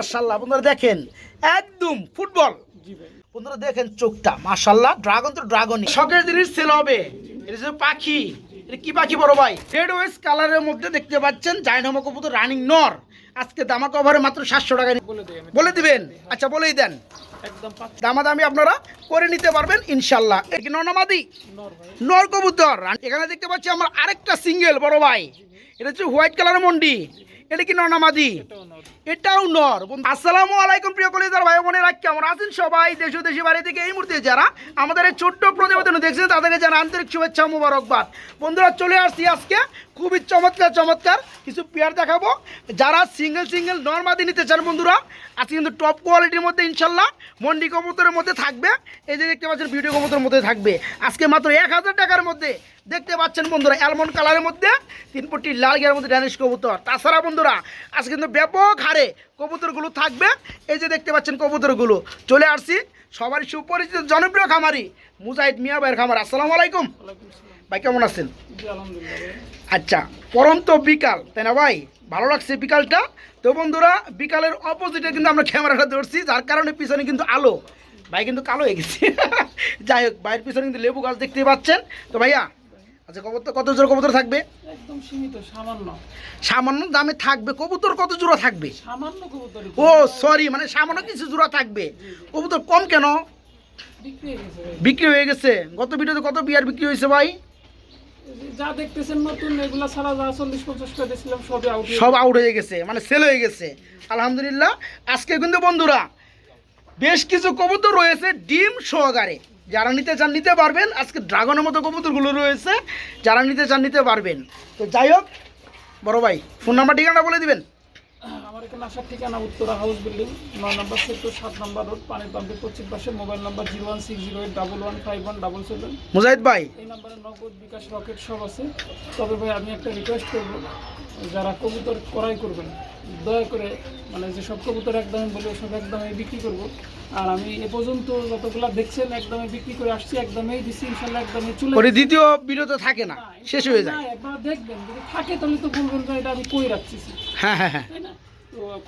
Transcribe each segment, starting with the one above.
আচ্ছা শখের জিনিস সেল হবে। পাখি কি পাখি বড় ভাই? কালারের মধ্যে দেখতে পাচ্ছেন কবুতর রানিং নর আজকে দামা কভারে মাত্র সাতশো টাকা। বলে দিবেন। আচ্ছা বলেই দেন। দামাদামি আপনারা করে নিতে পারবেন ইনশাল্লাহ নর্নামাদি? নর কবুতর। এখানে দেখতে পাচ্ছি আমার আরেকটা সিঙ্গেল বড় ভাই। এটা হচ্ছে হোয়াইট কালারের মন্ডি। এটা কি নর্নামাদি? এটাও নর। আসসালামু আলাইকুম প্রিয় কলিজার ভাই বোনেরা কেমন আছেন সবাই? দেশ দেশি বাড়ি থেকে এই মুহূর্তে যারা আমাদের এই ছোট্ট প্রতিবেদন দেখছেন তাদেরকে জানা আন্তরিক শুভেচ্ছা মুবারকবাদ। বন্ধুরা চলে আসছি আজকে খুবই চমৎকার চমৎকার। কিছু পেয়ার দেখাবো। যারা সিঙ্গেল সিঙ্গেল নর্মাদি নিতে চান বন্ধুরা, আজকে কিন্তু টপ কোয়ালিটির মধ্যে ইনশাল্লাহ মন্ডি কবুতরের মধ্যে থাকবে। এই যে দেখতে পাচ্ছেন ভিডিও কবুতরের মধ্যে থাকবে। আজকে মাত্র এক হাজার টাকার মধ্যে দেখতে পাচ্ছেন বন্ধুরা অ্যালমন্ড কালারের মধ্যে তিন পট্টি লাল গিয়ার মধ্যে ড্যানিশ কবুতর। তাছাড়া বন্ধুরা, আজকে কিন্তু ব্যাপক হারে কবুতরগুলো থাকবে। এই যে দেখতে পাচ্ছেন কবুতরগুলো, চলে আসছি সবারই সুপরিচিত জনপ্রিয় খামারি মুজাহিদ মিয়া ভাইয়ের খামার। আসসালামু আলাইকুম। ভাই কেমন আছেন? আচ্ছা পরন্ত বিকাল তাই না ভাই? ভালো লাগছে বিকালটা? তো বন্ধুরা বিকালের অপোজিটে কিন্তু আমরা ক্যামেরাটা ধরছি যার কারণে পিছনে কিন্তু আলো। ভাই কিন্তু কালো হয়ে গেছে। যাই হোক ভাইয়ের পিছনে কিন্তু লেবু গাছ দেখতে পাচ্ছেন। তো ভাইয়া আচ্ছা কবুতর কত জোর কবুতর থাকবে? একদম সীমিত সামান্য। সামান্য দামে থাকবে। কবুতর কত জোড়া থাকবে? সামান্য কবুতরি ও সরি মানে সামান্য কিছু জোড়া থাকবে। কবুতর কম কেন? বিক্রি হয়ে গেছে বিক্রি হয়ে গেছে। গত ভিডিওতে কত বিয়ার বিক্রি হয়েছে ভাই? যে দেখতেছেন নতুন এগুলা ছাড়া যা চল্লিশ পঞ্চাশ করে দিয়েছিলাম সবই আউট সব আউট হয়ে গেছে মানে সেল হয়ে গেছে। আলহামদুলিল্লাহ আজকে কিন্তু বন্ধুরা বেশ কিছু কবুতর রয়েছে ডিম সহকারে। যারা নিতে চান নিতে পারবেন। আজকে ড্রাগনের মতো কবুতরগুলো রয়েছে যারা নিতে চান নিতে পারবেন। তো যাই হোক বড় ভাই ফোন নাম্বার ঠিকানা বলে দিবেন? এখানে আসার ঠিকানা উত্তরা হাউস বিল্ডিং নয় নম্বর সেক্টর সাত নম্বর রোড পানির পাম্পের পশ্চিম পাশে mobile number zero one six zero eight double one five one double seven Mujahid ভাই। এই নাম্বারে নগদ বিকাশ রকেট সব আছে। তবে ভাই আমি একটা রিকোয়েস্ট করব যারা কবুতর ক্রয় করবেন দয়া করে মানে যে সব কবুতর একদমই বলি সব একদমই বিক্রি করব। আর আমি এ পর্যন্ত যতগুলা দেখছেন একদমই বিক্রি করে আসছি একদমই দিচ্ছি ইনশাল্লাহ একদমই চলে ওরে দ্বিতীয় ভিডিওতে থাকে না শেষ হয়ে যায়। একবার দেখবেন যদি থাকে তাহলে তো বলবেন যে এটা আমি কই রাখছি হ্যাঁ হ্যাঁ হ্যাঁ।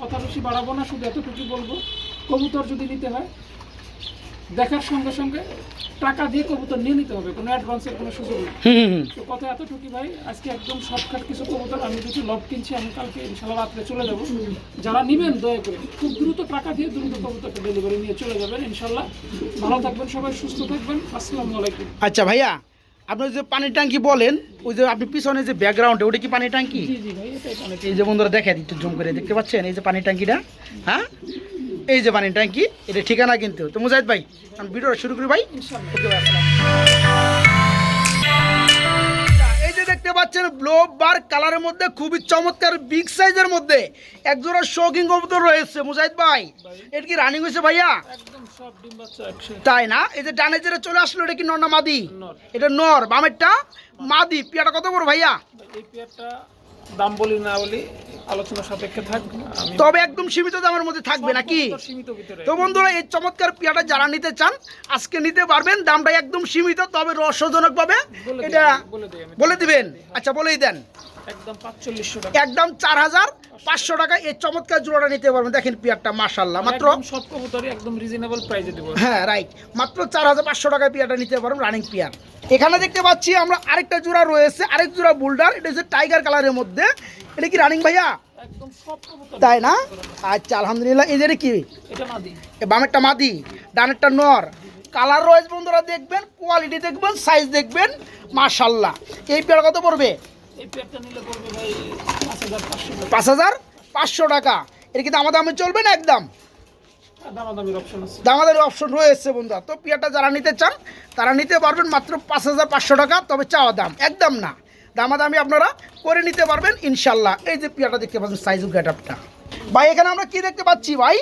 কথা বেশি বাড়াবো না শুধু এতটুকু বলব কবুতর যদি নিতে হয় দেখার সঙ্গে সঙ্গে টাকা দিয়ে কবুতর নিয়ে নিতে হবে কোনো অ্যাডভান্সের কোনো সুযোগ নেই। তো কথা এতটুকু ভাই আজকে একদম শর্টকাট কিছু কবুতর আমি কিছু লট কিনছি আমি কালকে ইনশাল্লাহ রাত্রে চলে যাব। যারা নেবেন দয়া করে খুব দ্রুত টাকা দিয়ে দ্রুত কবুতরটা ডেলিভারি নিয়ে চলে যাবেন ইনশাল্লাহ ভালো থাকবেন সবাই সুস্থ থাকবেন আসসালামু আলাইকুম। আচ্ছা ভাইয়া আপনি যে পানির ট্যাঙ্কি বলেন ওই যে আপনি পিছনে যে ব্যাকগ্রাউন্ডে ওটা কি পানির ট্যাঙ্কি? এই যে বন্ধুরা দেখেন একটু জুম করে দেখতে পাচ্ছেন? এই যে পানির ট্যাঙ্কিটা হ্যাঁ? এই যে পানির ট্যাঙ্কি এটা ঠিকানা কিন্তু। তো মুজাহিদ ভাই আমি ভিডিওটা শুরু করি ভাই। ওকে ভাই, দেখতে পাচ্ছেন ব্লো বার কালারের মধ্যে খুবই চমৎকার বিগ সাইজের মধ্যে। একজোড়া শৌখিন কবুতর রয়েছে মুজাহিদ ভাই। এটা কি রানিং হয়েছে ভাইয়া? তাই না? এই যে ডানে যেটা চলে আসলো এটা কি নর না মাদি? এটা নর বামেরটা মাদি। পিয়াটা কত বড় ভাইয়া? এই পেয়ারটা দাম বলি না বলি আলোচনা সাপেক্ষে থাক। আমি তবে একদম সীমিত দামের মধ্যে থাকবে নাকি? সীমিত ভিতরে। তো বন্ধুরা এই চমৎকার পিয়াটা যারা নিতে চান আজকে নিতে পারবেন। দামটা একদম সীমিত তবে পাবে এটা বলে দিবেন আচ্ছা বলেই দেন। একদম পাঁচচল্লিশশো টাকা। একদম চার হাজার পাঁচশো টাকা এই চমৎকার জোড়াটা নিতে পারবেন। দেখেন পিয়ারটা মার্শাল্লাহ মাত্র একদম সব কবুতরই একদম রিজনেবল প্রাইসে দেবো। হ্যাঁ রাইট মাত্র চার হাজার পাঁচশো টাকায় পিয়ারটা নিতে পারবেন রানিং পিয়ার। এখানে দেখতে পাচ্ছি আমরা আরেকটা জোড়া রয়েছে আরেক জোড়া বুলডার এটা হচ্ছে টাইগার কালারের মধ্যে। এটা কি রানিং ভাইয়া? তাই না? আচ্ছা আলহামদুলিল্লাহ। এটা কি? এটা বামেরটা মাদি ডানেরটা নর। কালার রয়েছে বন্ধুরা দেখবেন কোয়ালিটি দেখবেন সাইজ দেখবেন মাশাল্লাহ এই পেয়ার কত পড়বে? পাঁচ হাজার পাঁচশো টাকা। পাঁচ হাজার পাঁচশো টাকা। এর কি দামা দামে চলবে না একদম? দামাদের অপশন রয়েছে বন্ধুরা। তো পেয়ারটা যারা নিতে চান তারা নিতে পারবেন মাত্র পাঁচ হাজার পাঁচশো টাকা তবে চাওয়া দাম একদম না। দামাদামি আপনারা করে নিতে পারবেন ইনশাল্লাহ। এই যে পেয়ারটা দেখতে পাচ্ছেন সাইজ গেট আপটা ভাই এখানে আমরা কি দেখতে পাচ্ছি ভাই?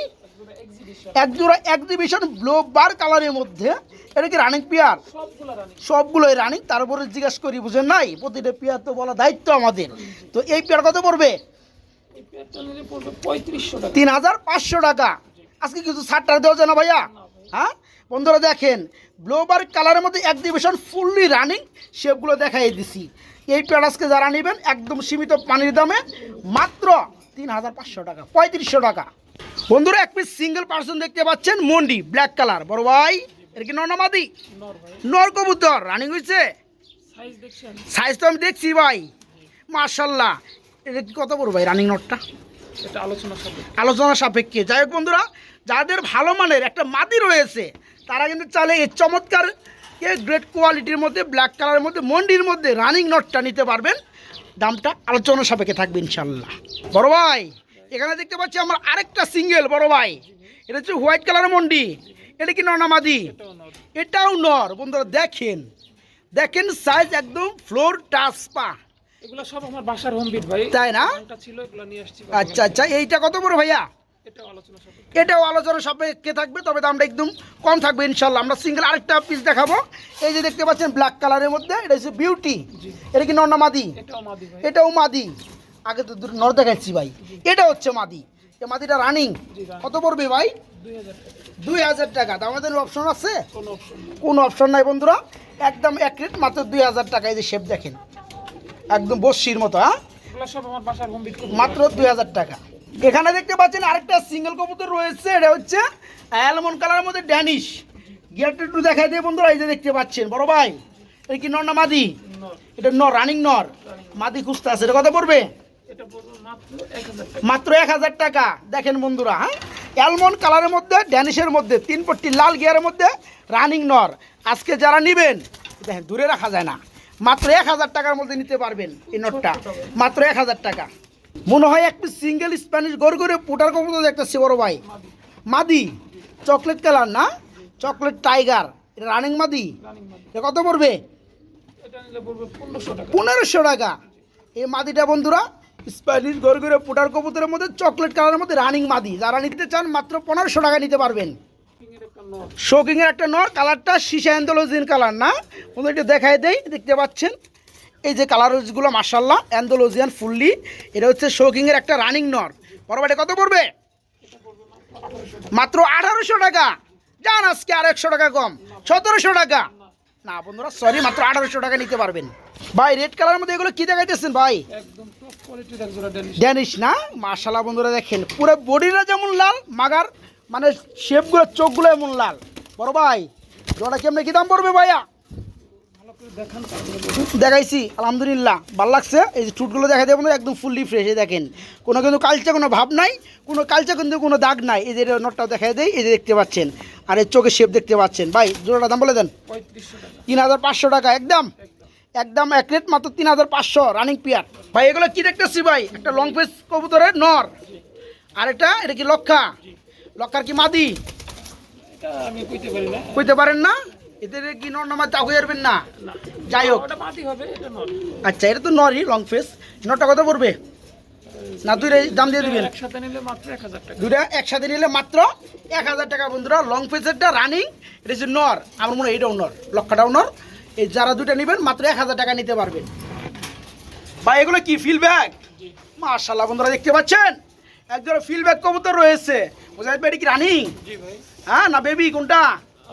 এক জোড়া এক্সিবিশন ব্লো বার কালারের মধ্যে। এটা কি রানিং পেয়ার? সবগুলো রানি সবগুলোই রানিং তারপরে জিজ্ঞাসা করি বুঝেন নাই? প্রতিটা পেয়ার তো বলা দায়িত্ব আমাদের। তো এই পেয়ার কত পড়বে? তিন হাজার পাঁচশো টাকা। আজকে কিছু ছাড় টাড় দেওয়া যায় না ভাইয়া। হ্যাঁ? বন্ধুরা দেখেন ব্লোবার কালারের মধ্যে এক্সিবিশন ফুললি রানিং শেপগুলো দেখাই দিছি। এই প্যারাসকে যারা নেবেন একদম সীমিত পানির দামে মাত্র তিন হাজার পাঁচশো টাকা পঁয়ত্রিশশো টাকা। বন্ধুরা এক পিস সিঙ্গেল পার্সন দেখতে পাচ্ছেন মন্ডি ব্ল্যাক কালার বড় ভাই। এটা কি নর্নামাদি নর কবুতর রানিং হয়েছে সাইজ তো আমি দেখছি ভাই। মার্শাল্লাহ এটা কত বড় ভাই রানিং নটটা আলোচনা সাপেক্ষে। যাই হোক বন্ধুরা যাদের ভালো মানের একটা মাদি রয়েছে তারা কিন্তু চাইলে এই চমৎকার গ্রেট কোয়ালিটির মধ্যে ব্ল্যাক কালারের মধ্যে মন্ডির মধ্যে রানিং নটটা নিতে পারবেন। দামটা আলোচনা সাপেক্ষে থাকবে ইনশাল্লাহ বড় ভাই এখানে দেখতে পাচ্ছি আমার আরেকটা সিঙ্গেল বড় ভাই। এটা হচ্ছে হোয়াইট কালারের মন্ডি। এটা কি ননামাদি এটাও নর। বন্ধুরা দেখেন। দেখেন সাইজ একদম ফ্লোর টাচ পা। এগুলো সব আমার বাসার হোম বিট ভাই। তাই না? ছিল এগুলো নিয়ে আসছি। আচ্ছা আচ্ছা এইটা কত বড় ভাইয়া? এটাও আলোচনা সাপেক্ষে। থাকবে তবে দামটা একদম কম থাকবে ইনশাল্লাহ আমরা সিঙ্গেল আরেকটা পিস দেখাবো। এই যে দেখতে পাচ্ছেন ব্ল্যাক কালারের মধ্যে এটা হচ্ছে বিউটি এটা কি নর্না মাদি? এটাও মাদি আগে তো নর দেখাচ্ছি ভাই। এটা হচ্ছে মাদি। এই মাদিটা রানিং কত পড়বে ভাই? দুই হাজার টাকা। আমাদের অপশন আছে? কোনো অপশন নেই। বন্ধুরা। একদম এক রেট মাত্র দুই হাজার টাকা। এই যে শেপ দেখেন। একদম বস্যির মতো হ্যাঁ? বাসার মাত্র দুই হাজার টাকা। এখানে দেখতে পাচ্ছেন আরেকটা সিঙ্গেল কবুতর রয়েছে এটা হচ্ছে অ্যালমন কালারের মধ্যে ড্যানিশ। গিয়ারটা একটু দেখাই দিয়ে বন্ধুরা এই যে দেখতে পাচ্ছেন বড় ভাই এটা কি নর না মাদি? এটা নর রানিং নর। মাদি খুঁজতে আছে এটা কত পড়বে? মাত্র এক হাজার টাকা। মাত্র এক হাজার টাকা। দেখেন বন্ধুরা হ্যাঁ? অ্যালমন্ড কালারের মধ্যে ড্যানিশের মধ্যে তিন পট্টি লাল গিয়ারের মধ্যে রানিং নর। আজকে যারা নেবেন দেখেন দূরে রাখা যায় না। মাত্র এক হাজার টাকার মধ্যে নিতে পারবেন এই নটটা মাত্র এক হাজার টাকা। মনে হয় এক পিস সিঙ্গেল স্প্যানিশ গড় করে পুটার কবুতর একটা বড় ভাই। মাদি চকলেট কালার না? চকলেট টাইগার এটা রানিং মাদি? এটা কত পড়বে? এটা পনেরোশো টাকা। এই মাদিটা বন্ধুরা স্প্যানিশ গরগুরে পুটার কবুতরের মধ্যে চকলেট কালারের মধ্যে রানিং মাদি। যারা নিতে চান মাত্র পনেরোশো টাকা নিতে পারবেন। একটা শোকিংয়ের একটা নর কালারটা সিসা অ্যান্ডোলজিন কালার না? বন্ধু একটু দেখাই দেয় দেখতে পাচ্ছেন? এই যে কালারগুলো মার্শাল্লাহ অ্যান্ডোলজিয়ান ফুললি এটা হচ্ছে শোকিংয়ের একটা রানিং নর বড়বাইটা কত পড়বে? মাত্র আঠারোশো টাকা। যান আজকে আর একশো টাকা কম। সতেরোশো টাকা। না বন্ধুরা সরি মাত্র আঠারোশো টাকা নিতে পারবেন। ভাই রেড কালারের মধ্যে এগুলো কি দেখাইতেছেন ভাই? ড্যানিশ না? মার্শাল্লাহ বন্ধুরা দেখেন পুরো বডিটা যেমন লাল মাগার মানে শেপগুলো চোখগুলো এমন লাল। বড় ভাই জোড়া কেমনে কি দাম পড়বে ভাইয়া ভালো করে দেখান তারপরে বলুন। দেখাইছি আলহামদুলিল্লাহ। ভালো লাগছে। এই যে চুটগুলো দেখা দেবো একদম ফুললি ফ্রেশ দেখেন। কোনো কিন্তু কালচে কোনো ভাব নাই কোনো কালচে কিন্তু কোনো দাগ নাই। এই যে নোটটাও দেখাই দেয় এই যে দেখতে পাচ্ছেন। আর এই চোখের শেপ দেখতে পাচ্ছেন। ভাই জোড়াটা দাম বলে দেন। তিন হাজার পাঁচশো টাকা একদম? একদম এক রেট মাত্র তিন হাজার পাঁচশো রানিং পিয়ার ভাই এগুলো কি দেখতেছি ভাই? একটা লং ফেস কবুতরের নর। আর এটা এটা কি লক্ষা? লক্ষার কি মাদি? কইতে পারেন না? এদের কি নর নামা হয়ে যাবেন না? যাই হোক। আচ্ছা এটা তো নরই লং ফেস নরটা কত পড়বে? না দুই দাম দিয়ে দিবেন। একসাথে নিলে মাত্র এক হাজার টাকা। দুইটা একসাথে নিলে মাত্র এক হাজার টাকা বন্ধুরা। লং ফেসেরটা রানিং এটা হচ্ছে নর। আমার মনে হয় এটাও নর লক্ষাটাও নর। এই যারা দুইটা নেবেন মাত্র এক হাজার টাকা নিতে পারবেন। ভাই এগুলো কি ফিল ব্যাগ মার্শাল্লাহ বন্ধুরা দেখতে পাচ্ছেন? একজন ফিল ব্যাগ কবুতর রয়েছে। বোঝা যাবে এটা কি রানিং হ্যাঁ না বেবি কোনটা?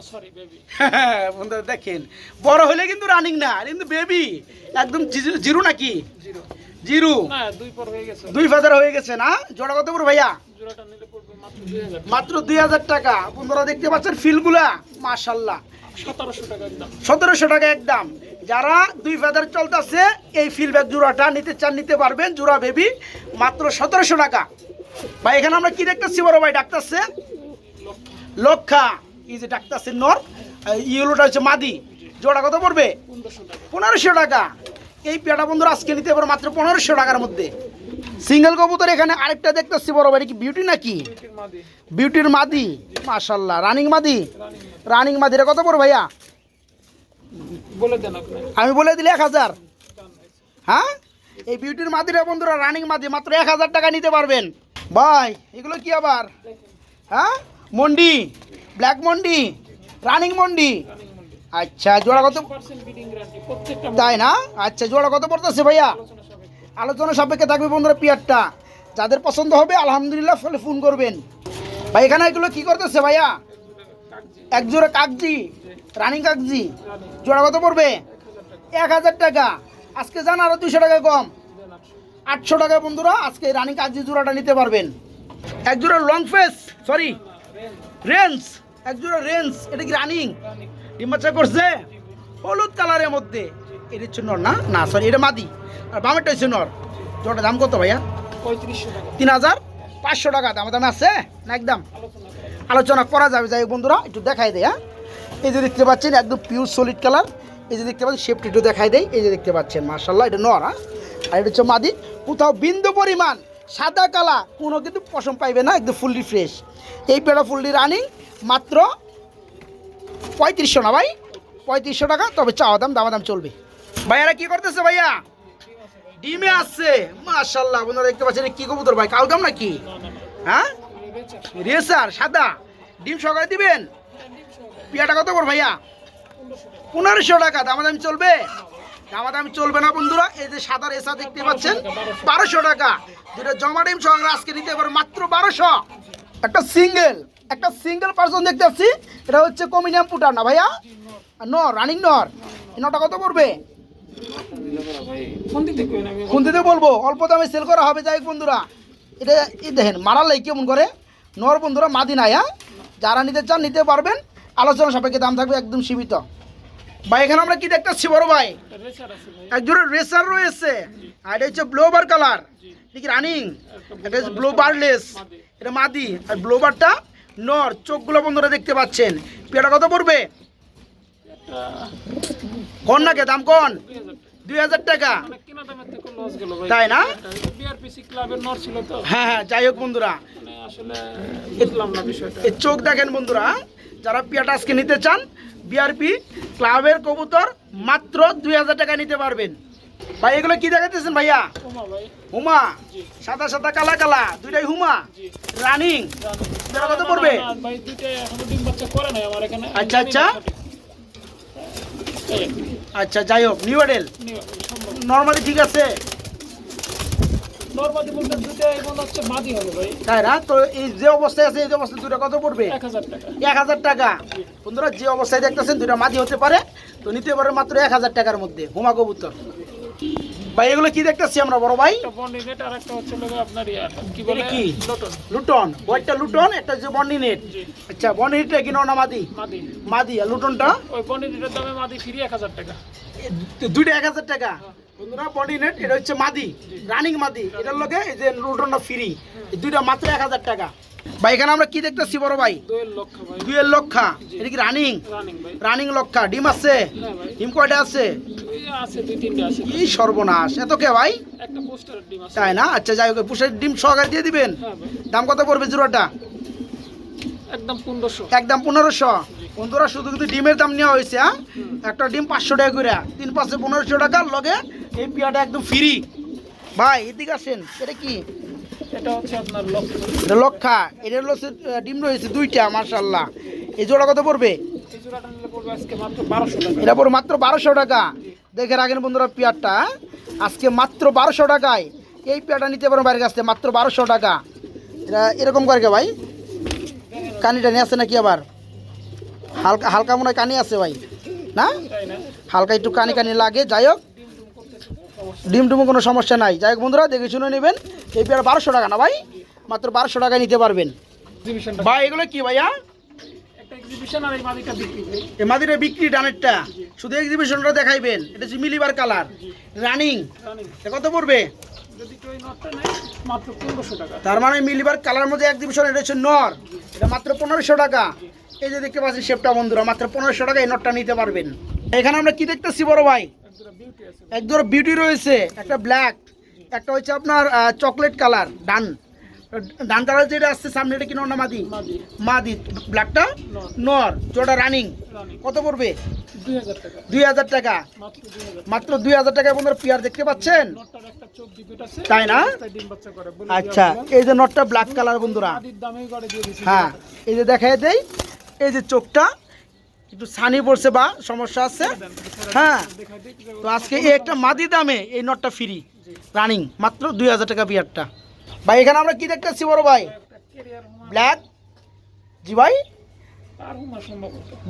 বন্ধুরা দেখেন বড় হলে কিন্তু রানিং না কিন্তু বেবি একদম জিরো- নাকি? জিরো। দুই পর হয়ে গেছে। না? জোড়া কত বড় ভাইয়া? পড়বে মাত্র দুই হাজার হাজার টাকা। বন্ধুরা দেখতে পাচ্ছেন ফিলগুলা? মাশাল্লাহ সতেরোশো টাকা একদম। সতেরোশো টাকা একদম। যারা দুই ফেদার চলতেছে এই ফিল ব্যাগ জোড়াটা নিতে চান নিতে পারবেন। জোড়া বেবি মাত্র সতেরোশো টাকা। ভাই এখানে আমরা কি দেখতেছি বড় ভাই? ডাক্তারছে লক্ষা এই যে ডাক্তারছে নর ইয়েলোটা হচ্ছে মাদি। জোড়া কত পড়বে? পনেরোশো টাকা। এই পেটা বন্ধুরা, আজকে নিতে পারো মাত্র পনেরোশো টাকার মধ্যে। সিঙ্গেল কবুতর এখানে আরেকটা দেখতেছি, বড় ভাই কি বিউটি নাকি? বিউটির মাদি। মাশাল্লাহ রানিং মাদি? রানিং মাদিরা কত পড়ো ভাইয়া? আমি বলে দিলে এক হাজার। হ্যাঁ? এই বিউটির মাদিরা বন্ধুরা রানিং মাদি, মাত্র এক হাজার টাকা নিতে পারবেন। ভাই, এগুলো কি আবার? হ্যাঁ? মন্ডি? ব্ল্যাক মন্ডি, রানিং মন্ডি। আচ্ছা জোড়া কত? তাই না? আচ্ছা জোড়া কত পড়তেছে ভাইয়া? আলোচনা সাপেক্ষে থাকবে বন্ধুরা পিয়ারটা। যাদের পছন্দ হবে, আলহামদুলিল্লাহ ফলে ফোন করবেন। ভাই, এখানে এগুলো কি করতেছে ভাইয়া? এক জোড়া কাগজি, রানিং কাগজি। জোড়া কত পড়বে? এক হাজার টাকা। আজকে জান আরও দুশো টাকা কম। আটশো আটশো টাকা বন্ধুরা, আজকে রানিং কাগজি জোড়াটা নিতে পারবেন। এক জোড়া long face sorry range. Range এক জোড়া রেঞ্জ এটা কি রানিং? রানি ডিম বাচ্চা করছে? হলুদ কালারের মধ্যে। এটা হচ্ছে নর না? না সরি এটা মাদি। আর বামেরটা হচ্ছে নর। জোড়াটা দাম কত ভাইয়া? পঁয়ত্রিশশো তিন হাজার পাঁচশো টাকা। দাম দামে আছে? না একদম? আলোচনা করা যাবে। যাই বন্ধুরা একটু দেখাই দেয় হ্যাঁ? এই যে দেখতে পাচ্ছেন একদম পিওর সলিড কালার এই যে দেখতে পাচ্ছেন শেপটি একটু দেখাই দেয় এই যে দেখতে পাচ্ছেন মার্শাল্লাহ এটা নর হ্যাঁ? আর এটা হচ্ছে মাদি। কোথাও বিন্দু পরিমাণ সাদা কালা কোনো কিন্তু পশম পাইবে না একদম ফুললি ফ্রেশ এই পেড়া ফুললি রানিং মাত্র পঁয়ত্রিশশো না ভাই? পঁয়ত্রিশশো টাকা, তবে চাওয়া দাম দামা দাম চলবে। ভাইয়ারা কি করতেছে ভাইয়া? ডিমে আসছে। মার্শাল্লাহ আপনারা দেখতে পাচ্ছেন কি কবুতর ভাই কালকাম নাকি? না না না হ্যাঁ? রেসার, সাদা। ডিম সহকারে দিবেন? পিয়াটা কত করে ভাইয়া? পনেরোশো টাকা, দামাদামি চলবে? দামাদামি চলবে না বন্ধুরা, এই যে সাদা রেসা দেখতে পাচ্ছেন, বারোশো টাকা। যেটা জমা ডিম সহকারে আজকে নিতে পারে মাত্র বারোশো। একটা সিঙ্গেল। একটা সিঙ্গেল পার্সন দেখতে পাচ্ছি এটা হচ্ছে কমিনিয়াম পুটার না ভাইয়া? নর, রানিং নর। নটা কত পড়বে? ফোন বলব, অল্প দামে সেল করা হবে, যাই বন্ধুরা। এটা, এই দেখেন মারালাই কেমন করে? নর বন্ধুরা, মাদি নাই হ্যাঁ? যারা নিতে চান, নিতে পারবেন। আলোচনা সাপেক্ষে দাম থাকবে একদম সীমিত। ভাই, এখানে আমরা কি দেখতেছি, বড় ভাই? একজোড়া রেসার রয়েছে। আর এটা হচ্ছে ব্লোবার কালার রানিং এটা হচ্ছে ব্লোবারলেস এটা মাদি। আর ব্লোবারটা নর চোখগুলো বন্ধুরা দেখতে পাচ্ছেন। পেটা কত পড়বে? কোন নাকে? দাম কোন? দুই হাজার টাকা। তাই না? হ্যাঁ হ্যাঁ যাই হোক বন্ধুরা। চোখ দেখেন বন্ধুরা, যারা পিয়াটা আজকে নিতে চান বিআরপি ক্লাবের কবুতর মাত্র দুই হাজার টাকা নিতে পারবেন। ভাই এগুলো কি দেখাতেছেন ভাইয়া? হুমা সাদা সাদা কালা কালা দুইটাই হুমা? রানিং? কত পড়বে? আচ্ছা, আচ্ছা। আচ্ছা যাই হোক নিউ সম্ভব। নর্মালি ঠিক আছে। তাই না? তো এই যে অবস্থায় আছে এই যে অবস্থায় দুটা কত পড়বে? এক হাজার টাকা। বন্ধুরা যে অবস্থায় দেখতেছেন দুটা মাঝি হতে পারে। তো নিতে পারে মাত্র এক হাজার টাকার মধ্যে। হুমা কবুতর। ভাই এগুলো কি দেখতেছি আমরা বড় ভাই? একটা বন্ডি নেট আর একটা হচ্ছে লোক আপনার কি বলে? কি? লটন। লুটন। হোয়াইটটা লুটন একটা হচ্ছে বন্ডি নেট। জি। আচ্ছা বন্ডি নেটটা কি না মাদি? মাদি। মাদি আর লুটনটা? ওই বন্ডি নেটের দামে মাদি ফ্রি এক হাজার টাকা। দুইটা এক হাজার টাকা। বন্ধুরা বডি নেট এটা হচ্ছে মাদি রানিং মাদি। এটার লগে এই যে লুটনটা ফ্রি দুইটা মাত্র এক হাজার টাকা। ভাই এখানে আমরা কি দেখতেছি বড় ভাই? দুয়ের লক্ষা এটা কি রানিং? রানিং লক্ষা। ডিম আছে? ডিম কয়টা আছে? কি সর্বনাশ। এত কে ভাই? তাই না? আচ্ছা যাই হোক পুষের ডিম সহকারে দিয়ে দিবেন? হ্যাঁ দাম কত পড়বে জোড়াটা? একদম পনেরোশো। একদম পনেরোশো? বন্ধুরা শুধু কিন্তু ডিমের দাম নেওয়া হয়েছে হ্যাঁ? একটা ডিম পাঁচশো টাকা করে। তিন পাঁচশো পনেরোশো টাকার লগে এই পিয়াটা একদম ফ্রি ভাই এদিকে আসেন। এটা কি? এটা হচ্ছে আপনার লক্ষ লক্ষা এটা হলো ডিম রয়েছে দুইটা মার্শাল্লাহ এই জোড়া কত পড়বে? এটা পড়বে মাত্র বারোশো টাকা। দেখে রাখেন বন্ধুরা পেয়ারটা? আজকে মাত্র বারোশো টাকায়। এই পেয়ারটা নিতে পারেন বাইরের কাছ থেকে মাত্র বারোশো টাকা। এটা এরকম করে কে ভাই? কানি টানি আছে নাকি আবার? হালকা হালকা মনে হয় কানি আছে ভাই। না। হালকা একটু কানি কানি লাগে যাই হোক। ডিম ডুমো কোনো সমস্যা নাই। যাই বন্ধুরা দেখে শুনে নেবেন। এই পেয়ার বারোশো টাকা না ভাই? মাত্র বারোশো টাকায় নিতে পারবেন। ভাই এগুলো কি ভাইয়া? এই মাদিটা বিক্রি। ডানেরটা। শুধু এক্সিবিশনটা দেখাইবেন। এটা হচ্ছে মিলিবার কালার। রানিং কত পড়বে? তার মানে মিলিবার কালার মধ্যে এক্সিবিশন এটা হচ্ছে নর এটা মাত্র পনেরোশো টাকা। এই যে দেখতে পাচ্ছি শেপটা বন্ধুরা মাত্র পনেরোশো টাকা এই নটটা নিতে পারবেন। এখানে আমরা কি দেখতেছি বড় ভাই? এক ধরো বিউটি রয়েছে একটা ব্ল্যাক একটা হচ্ছে আপনার chocolate colour dun. Dun colour যেটা আসছে সামনে এটা কি নর না মাদি? মাদি। ব্ল্যাকটা নর। যেটা রানিং কত পড়বে? দুই হাজার টাকা। মাত্র দুই হাজার টাকা। বন্ধুরা পিয়ার দেখতে পাচ্ছেন? তাই না? আচ্ছা এই যে নটটা ব্ল্যাক কালার বন্ধুরা। হ্যাঁ এই যে দেখাই দেই এই যে চোখটা একটু ছানি পড়ছে বা সমস্যা আছে? হ্যাঁ। তো আজকে এই একটা মাদি দামে এই নটটা ফ্রি রানিং মাত্র দুই হাজার টাকা পিয়ারটা ভাই, এখানে আমরা কি দেখতেছি বড় ভাই? ব্ল্যাক জি ভাই?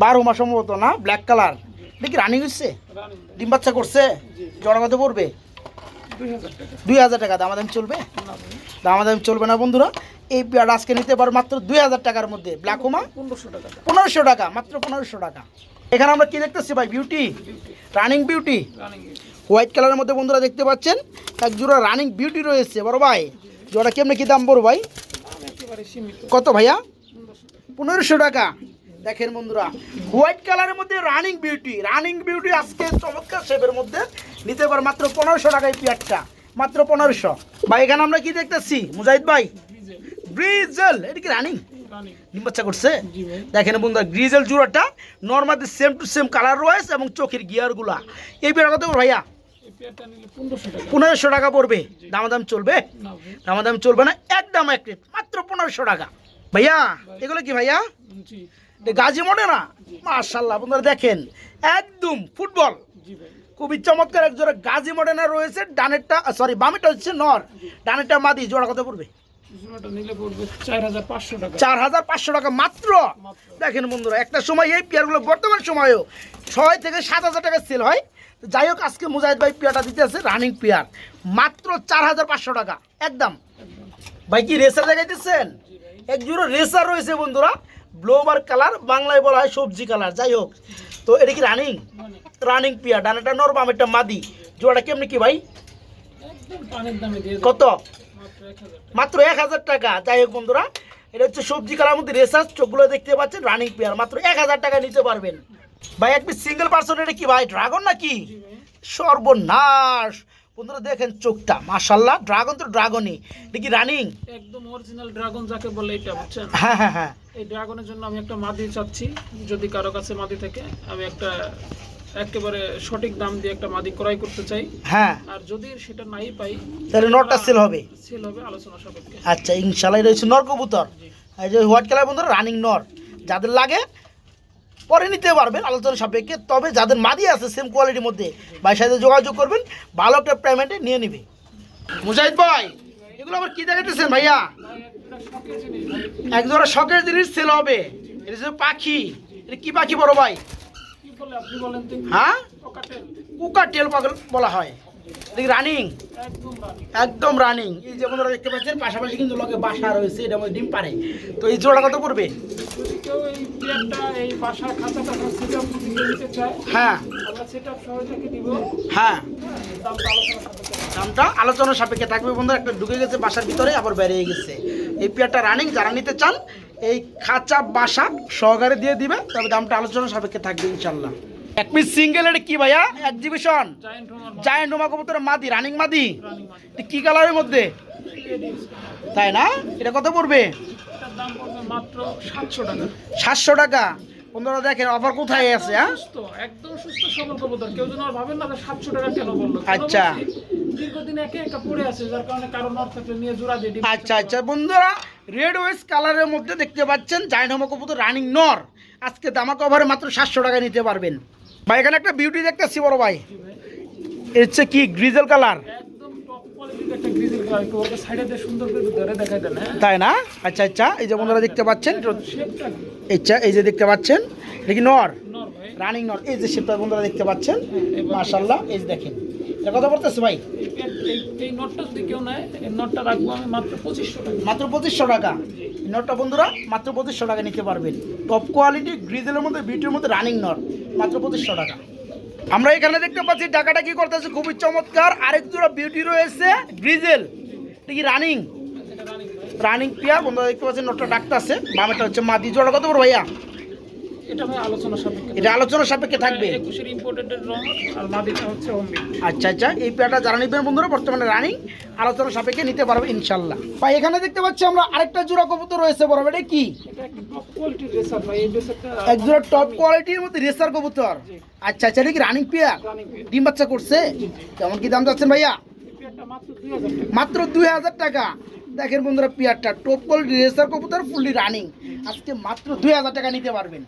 বারো মাস সম্ভবত না? ব্ল্যাক কালার দেখি রানিং হচ্ছে ডিম বাচ্চা করছে? জি জড়া কত পড়বে? দুই হাজার টাকা। দামাদাম চলবে? দামাদাম। চলবে না বন্ধুরা। এই পেয়ার আজকে নিতে পারো মাত্র দুই হাজার টাকার মধ্যে। ব্ল্যাক হোমা পনেরোশো টাকা। পনেরোশো টাকা মাত্র পনেরোশো টাকা। এখানে আমরা কি দেখতেছি ভাই? বিউটি রানিং বিউটি হোয়াইট কালারের মধ্যে বন্ধুরা দেখতে পাচ্ছেন এক জোড়া রানিং বিউটি রয়েছে। বড় ভাই জোড়া কেমনে কি দাম বড় ভাই? কত ভাইয়া? পনেরোশো টাকা। পনেরোশো টাকা। দেখেন বন্ধুরা হোয়াইট কালারের মধ্যে রানিং বিউটি রানিং বিউটি আজকে চমৎকার শেপের মধ্যে। নিতে পারে মাত্র পনেরোশো টাকায় পেয়ারটা। মাত্র পনেরোশো। ভাই এখানে আমরা কি দেখতেছি? মুজাহিদ ভাই ব্রিজেল এটা কি রানিং? ডিম বাচ্চা করছে? দেখেন বন্ধুরা grizzle জুড়াটা normally same to same colour রয়েছে এবং চোখের গিয়ারগুলা। এই পেয়ার কত ভাইয়া? পনেরোশো টাকা। পড়বে। দামাদাম চলবে? দামাদাম চলবে না একদম এক রেট মাত্র পনেরোশো টাকা। ভাইয়া এগুলো কি ভাইয়া? গাজি মনে না? মার্শাল্লাহ বন্ধুরা দেখেন একদম ফুটবল। খুবই চমৎকার এক জোড়া গাজি মডেনা রয়েছে ডানেরটা সরি বামেরটা হচ্ছে নর ডানেরটা মাদি জোড়া কত পড়বে? চার হাজার পাঁচশো টাকা। মাত্র? দেখেন বন্ধুরা একটা সময় এই পেয়ারগুলো বর্তমান সময়েও ছয় থেকে সাত হাজার টাকা সেল হয়। যাই হোক আজকে মুজাহিদ ভাই পেয়ারটা দিতে আছে রানিং পেয়ার মাত্র চার হাজার পাঁচশো টাকা একদম। ভাই কি রেসার দেখাইতেছেন? এক জোড়া রেসার রয়েছে বন্ধুরা ব্লোবার কালার বাংলায় বলা হয় সবজি কালার যাই হোক। তো এটা কি রানিং রানিং পেয়ার ডানাটা নর বামেরটা মাদি। জোড়াটা কেমনি কি ভাই? একদম পানির দামে দিয়ে কত? মাত্র এক হাজার টাকা। যাই হোক বন্ধুরা এটা হচ্ছে সবজি কালার মধ্যে রেসার চোখগুলো দেখতে পাচ্ছেন রানিং পেয়ার মাত্র এক হাজার টাকা নিতে পারবেন। ভাই এক সিঙ্গেল পার্সন এটা কি ভাই ড্রাগন নাকি? সর্বনাশ। বন্ধুরা দেখেন চোখটা মাশাল্লাহ ড্রাগন তো ড্রাগনই দেখি রানিং একদম অরিজিনাল ড্রাগন যাকে বলে এটা বুঝছেন? হ্যাঁ হ্যাঁ হ্যাঁ। এই ড্রাগনের জন্য আমি একটা মাদি চাচ্ছি। যদি কারও কাছে মাদি থাকে আমি একটা একেবারে সঠিক দাম দিয়ে একটা মাদি ক্রয় করতে চাই। হ্যাঁ। আর যদি সেটা নাই পাই তাহলে নটটা সেল হবে। সেল হবে আলোচনা সাপেক্ষে। আচ্ছা ইনশাল্লাহ এটা হচ্ছে নর কবুতর। এই যে হোয়াইট কালার বন্ধুরা রানিং নর। যাদের লাগে পরে নিতে পারবেন আলোচনা সাপেক্ষে। তবে যাদের মাদি আছে সেম কোয়ালিটির মধ্যে ভাই সাথে যোগাযোগ করবেন ভালো একটা পেমেন্টে নিয়ে নেবে। মুজাহিদ ভাই এগুলো আবার কি দেখাইতেছেন ভাইয়া? এক জোড়া শখের জিনিস সেল হবে। এটা পাখি। এটা কি পাখি বড় ভাই? হ্যাঁ? পকাটেল কুকার টেল পাগল বলা হয়। দেখি রানিং। একদম রানিং। এই যে বন্ধুরা দেখতে পাচ্ছেন পাশাপাশি কিন্তু লোকে বাসা রয়েছে এটা মধ্যে ডিম পারে তো এই জোড়া কত পড়বে? হ্যাঁ। হ্যাঁ। দামটা আলোচনা সাপেক্ষে। দামটা আলোচনা সাপেক্ষে থাকবে বন্ধুরা একটা ঢুকে গেছে বাসার ভিতরে আবার বেরিয়ে গেছে। এই পেয়ারটা রানিং যারা নিতে চান এই খাঁচা বাসা সহকারে দিয়ে দিবে তবে দামটা আলোচনা সাপেক্ষে থাকবে ইনশাল্লাহ এক পিস সিঙ্গেল এটা কি ভাইয়া? এক্সিবিশন জায়েন্ট হোমা কবুতর কবুতরের মাদি রানিং মাদি? কি কালারের মধ্যে? তাই না? এটা কত পড়বে? এটার দাম পড়বে মাত্র সাতশো টাকা। সাতশো টাকা। বন্ধুরা দেখেন অফার কোথায় আছে হ্যাঁ? সুস্থ একদম সুস্থ সবল কবুতর। কেউ যেন ভাবেন না যে সাতশো টাকা কেন বলল। আচ্ছা। দীর্ঘদিন একে একা পড়ে আছে যার কারণে কারও নিয়ে জোড়া দিয়ে আচ্ছা আচ্ছা। বন্ধুরা রেড ওয়েস কালারের মধ্যে দেখতে পাচ্ছেন জাইন হোমা কবুতর রানিং নর আজকে দামা কভারে মাত্র সাতশো টাকায় নিতে পারবেন। ভাই এখানে একটা বিউটি দেখতেছি বড় ভাই। ভাই। এর হচ্ছে কি গ্রিজেল কালার তাই না? আচ্ছা আচ্ছা এই যে বন্ধুরা দেখতে পাচ্ছেন আচ্ছা এই যে দেখতে পাচ্ছেন দেখি নর? নর রানিং নর এই যে শেপটা বন্ধুরা দেখতে পাচ্ছেন এবার মাশাল্লাহ এই যে দেখেন। এটা কত পড়তেছে ভাই? এই নটটা যদি কেউ নেয় এই নটটা রাখব আমি মাত্র পঁচিশশো টাকা। মাত্র পঁচিশশো টাকা। নটটা বন্ধুরা মাত্র পঁচিশশো টাকা নিতে পারবেন। টপ কোয়ালিটি গ্রিজেলের মধ্যে বিউটির মধ্যে রানিং নট মাত্র পঁচিশশো টাকা। আমরা এখানে দেখতে পাচ্ছি টাকাটা কি করতেছে? খুবই চমৎকার। আরেক জোড়া বিউটি রয়েছে গ্রিজেল কি রানিং রানিং ভাই পিয়া বন্ধুরা দেখতে পাচ্ছি নটটা আছে বামেটা হচ্ছে মাদি। জোড়া কত বড় ভাইয়া? এটা ভাই আলোচনা সাপেক্ষে এটা আলোচনার সাপেক্ষে থাকবে? একুশের ইম্পোর্টেডের রং আর মাদিটা হচ্ছে হোমমেড আচ্ছা আচ্ছা এই যারা নিবেন বন্ধুরা বর্তমানে রানিং আলোচনার সাপেক্ষে নিতে পারবে ভাই এখানে দেখতে পাচ্ছি আমরা আরেকটা জোড়া কবুতর রয়েছে বড় এটা কি? এটা একটা টপ কোয়ালিটির রেসার ভাই এই রেসারটা এক জোড়া টপ কোয়ালিটির মধ্যে রেসার কবুতর। আচ্ছা আচ্ছা এটা কি রানিং পেয়ার ডিম বাচ্চা করছে? কেমন কি দাম যাচ্ছেন ভাইয়া? মাত্র দুই হাজার টাকা। দেখেন বন্ধুরা পেয়ারটা টপ কোয়ালিটি রেসার কবুতর ফুললি রানিং আজকে মাত্র দুই হাজার টাকা নিতে পারবেন।